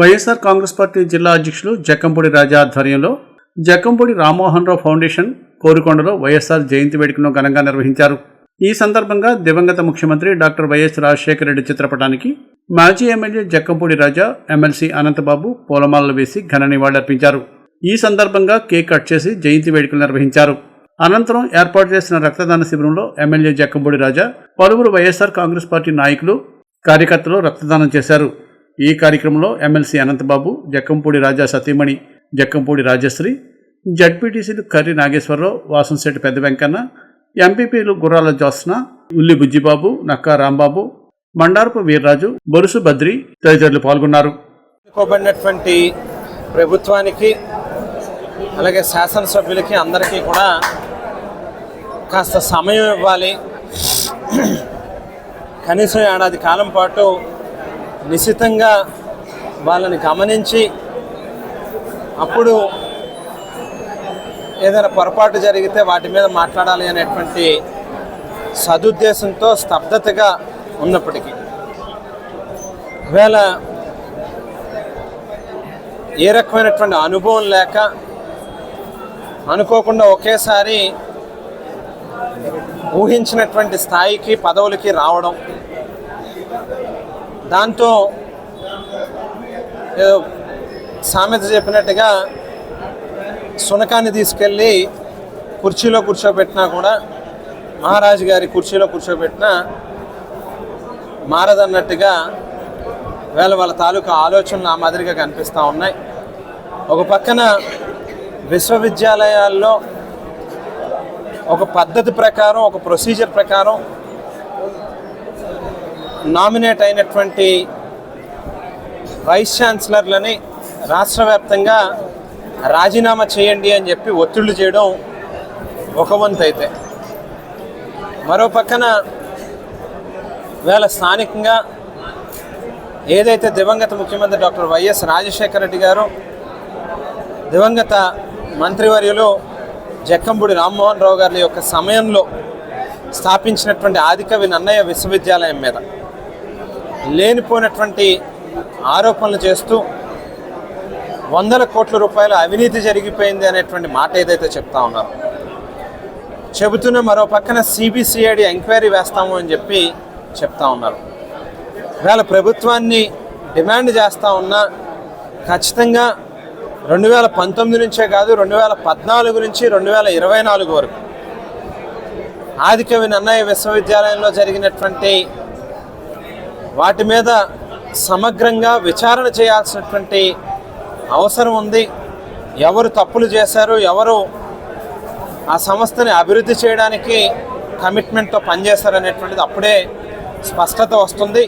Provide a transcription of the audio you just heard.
YSR Congress party జిల్లా అధ్యక్షులు జక్కంపూడి రాజా ఆధ్వర్యంలో జక్కంపూడి రామ్మోహన్ రావు ఫౌండేషన్ కోరుకొండలో వైఎస్ఆర్ జయంతి వేడుకను ఘనంగా నిర్వహించారు. ఈ సందర్భంగా దివంగత ముఖ్యమంత్రి డాక్టర్ వైఎస్ రాజశేఖర రెడ్డి చిత్రపటానికి మాజీ ఎమ్మెల్యే జక్కంపూడి రాజా ఎమ్మెల్సీ అనంతబాబు పూలమాలలు వేసి ఘన నివాళులర్పించారు ఈ సందర్భంగా కేక్ కట్ చేసి జయంతి వేడుకలు నిర్వహించారు. అనంతరం ఏర్పాటు చేసిన రక్తదాన శిబిరంలో ఎమ్మెల్యే జక్కంపూడి రాజా పలువురు వైఎస్ఆర్ కాంగ్రెస్ పార్టీ నాయకులు కార్యకర్తలు రక్తదానం చేశారు. ఈ కార్యక్రమంలో ఎమ్మెల్సీ అనంతబాబు జక్కంపూడి రాజా సతీమణి జక్కంపూడి రాజశ్రీ జడ్పీటీసీలు కర్రి నాగేశ్వరరావు వాసంశెట్టి పెద్ద వెంకన్న ఎంపీపీలు గుర్రాల జోస్న ఉల్లి బుజ్జిబాబు నక్కా రాంబాబు మండారపు వీర్రాజు బొరుసు బద్రి తదితరులు పాల్గొన్నారు. ఎన్నుకోబడినటువంటి ప్రభుత్వానికి అలాగే శాసనసభ్యులకి అందరికీ కూడా కాస్త సమయం ఇవ్వాలి. కనీసం ఏడాది కాలం పాటు నిశితంగా వాళ్ళని గమనించి అప్పుడు ఏదైనా పొరపాటు జరిగితే వాటి మీద మాట్లాడాలి అనేటువంటి సదుద్దేశంతో స్తబ్దతగా ఉన్నప్పటికీ. వేళ ఏ రకమైనటువంటి అనుభవం లేక అనుకోకుండా ఒకేసారి ఊహించినటువంటి స్థాయికి పదవులకి రావడం దాంతో ఏదో సామెత చెప్పినట్టుగా సునకాన్ని తీసుకెళ్ళి కుర్చీలో కూర్చోబెట్టినా కూడా మహారాజు గారి కుర్చీలో కూర్చోబెట్టినా మారదన్నట్టుగా వేళ వాళ్ళ తాలూకా ఆలోచనలు ఆ మాదిరిగా కనిపిస్తూ ఉన్నాయి. ఒక పక్కన విశ్వవిద్యాలయాల్లో ఒక పద్ధతి ప్రకారం ఒక ప్రొసీజర్ ప్రకారం నామినేట్ అయినటువంటి వైస్ ఛాన్సలర్లని రాష్ట్ర వ్యాప్తంగా రాజీనామా చేయండి అని చెప్పి ఒత్తిళ్ళు చేయడం ఒక వంతు అయితే. మరో పక్కన వేళ స్థానికంగా ఏదైతే దివంగత ముఖ్యమంత్రి డాక్టర్ వైఎస్ రాజశేఖర రెడ్డి గారు దివంగత మంత్రివర్యులు జక్కంబుడి రామ్మోహన్ రావు గారి యొక్క సమయంలో స్థాపించినటువంటి ఆదికవి నన్నయ్య విశ్వవిద్యాలయం మీద లేనిపోయినటువంటి ఆరోపణలు చేస్తూ వందల కోట్ల రూపాయల అవినీతి జరిగిపోయింది అనేటువంటి మాట ఏదైతే చెప్తా ఉన్నారు. చెబుతూనే మరో పక్కన సిబిసిఐడి ఎంక్వైరీ వేస్తాము అని చెప్పి చెప్తా ఉన్నారు. వేళ ప్రభుత్వాన్ని డిమాండ్ చేస్తూ ఉన్నా ఖచ్చితంగా రెండు వేల పంతొమ్మిది నుంచే కాదు రెండు వేల పద్నాలుగు నుంచి రెండు వేల ఇరవై నాలుగు వరకు. ఆదికవి నన్నయ్య విశ్వవిద్యాలయంలో జరిగినటువంటి వాటి మీద సమగ్రంగా విచారణ చేయాల్సినటువంటి అవసరం ఉంది. ఎవరు తప్పులు చేశారు ఎవరు ఆ సంస్థని అభివృద్ధి చేయడానికి కమిట్మెంట్తో పనిచేశారు అనేటువంటిది అప్పుడే స్పష్టత వస్తుంది.